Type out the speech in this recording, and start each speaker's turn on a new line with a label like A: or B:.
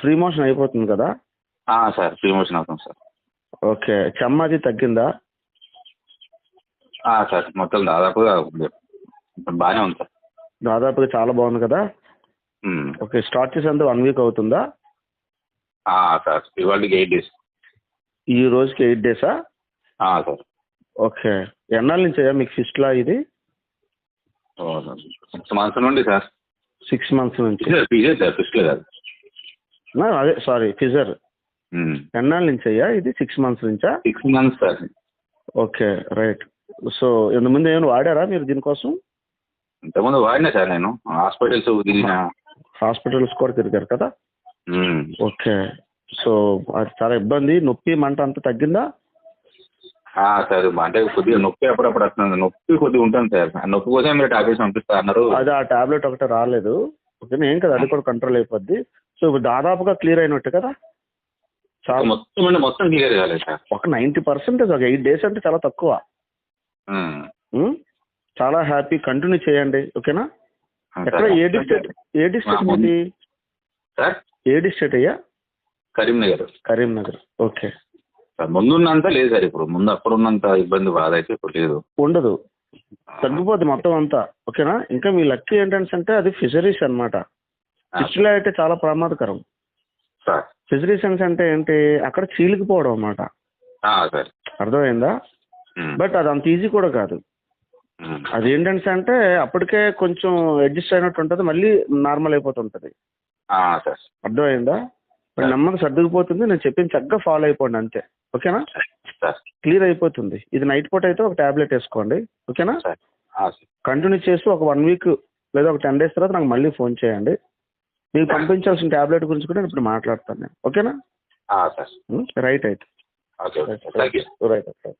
A: Free motion అయిపోతుంది కదా?
B: Sir free motion అవుతుంది సార్.
A: ఓకే చెమ్మ అది తగ్గిందా
B: సార్ మొత్తం దాదాపుగా బాగానే ఉంది సార్.
A: దాదాపుగా చాలా బాగుంది కదా. ఓకే స్టార్ట్ చేసేంత వన్ వీక్ అవుతుందా?
B: సార్ ఇవాళకి ఎయిట్ డేస్.
A: ఈ రోజుకి ఎయిట్ డేసా?
B: సార్.
A: ఓకే ఎన్నాళ్ళ నుంచి అయ్యా మీకు ఫిస్ట్లా ఇది?
B: సిక్స్ మంత్స్ నుండి సార్.
A: సిక్స్ మంత్స్ నుంచి.
B: ఫిస్ట్లో కాదు.
A: అదే సారీ ఫిజర్. ఎన్నాళ్ళ నుంచి అయ్యా ఇది? సిక్స్ మంత్స్ నుంచా?
B: Six months sir
A: okay right. So ఇంతకుముందు ఏమైనా వాడారా మీరు దీనికోసం?
B: ఇంతకుముందు వాడినా సార్ నేను. హాస్పిటల్స్ తిరిగిన.
A: హాస్పిటల్స్ కూడా తిరిగారు కదా. ఓకే. సో అది చాలా ఇబ్బంది. నొప్పి మంట అంతా తగ్గిందా?
B: సార్ అంటే కొద్దిగా నొప్పి అప్పుడప్పుడు వస్తుంది. నొప్పి కొద్దిగా ఉంటుంది సార్ నొప్పి కోసం మీరు టాబ్లెట్స్ పంపిస్తా అన్నారు
A: అది ఆ టాబ్లెట్ ఒకటే రాలేదు. ఓకే ఏం కదా అది కూడా కంట్రోల్ అయిపోద్ది. సో ఇప్పుడు దాదాపుగా క్లియర్ అయినట్టు కదా? చాలా
B: మొత్తం అంటే మొత్తం క్లియర్ కాలేదు సార్.
A: ఒక నైంటీ పర్సెంటేజ్ ఒక ఎయిట్ డేస్ అంటే చాలా తక్కువ? చాలా హ్యాపీ కంటిన్యూ చేయండి ఓకేనా? ఎక్కడ ఏ డిస్ట్రిక్ట్ ఏ డిస్ట్రిక్ట్ మీది?
B: సార్?
A: ఏ డిస్ట్రిక్ట్ అయ్యా?
B: కరీంనగర్.
A: కరీంనగర్ ఓకే.
B: ముందున్నంత లేదు సార్ ఇప్పుడు. ముందు అప్పుడున్నంత ఇబ్బంది బాధ అయితే ఇప్పుడు లేదు.
A: ఉండదు. తగ్గిపోద్ది మొత్తం అంతా. ఓకేనా? ఇంకా మీ లక్కీ ఏంటంటే అంటే అది ఫిషరీస్ అన్నమాట. ఫిష్లో అయితే చాలా ప్రమాదకరం.
B: సార్.
A: ఫిషరీస్ అంటే ఏంటి? అక్కడ చీలికిపోవడం
B: సార్.
A: అర్థమైందా. బట్ అది అంత ఈజీ కూడా కాదు. అది ఏంటంటే అంటే అప్పటికే కొంచెం అడ్జస్ట్ అయినట్టు ఉంటుంది మళ్ళీ నార్మల్ అయిపోతుంటుంది. అర్థమైందా? నెమ్మది సర్దుకుపోతుంది నేను చెప్పింది చక్కగా ఫాలో అయిపోండి అంతే. ఓకేనా? క్లియర్ అయిపోతుంది. ఇది నైట్ పూట అయితే ఒక టాబ్లెట్ వేసుకోండి. ఓకేనా?
B: సార్.
A: కంటిన్యూ చేస్తూ ఒక వన్ వీక్ లేదా ఒక టెన్ డేస్ తర్వాత నాకు మళ్ళీ ఫోన్ చేయండి. మీకు పంపించాల్సిన టాబ్లెట్ గురించి కూడా నేను ఇప్పుడు మాట్లాడతాను నేను. ఓకేనా?
B: సార్.
A: రైట్ అయితే. రైట్. అయితే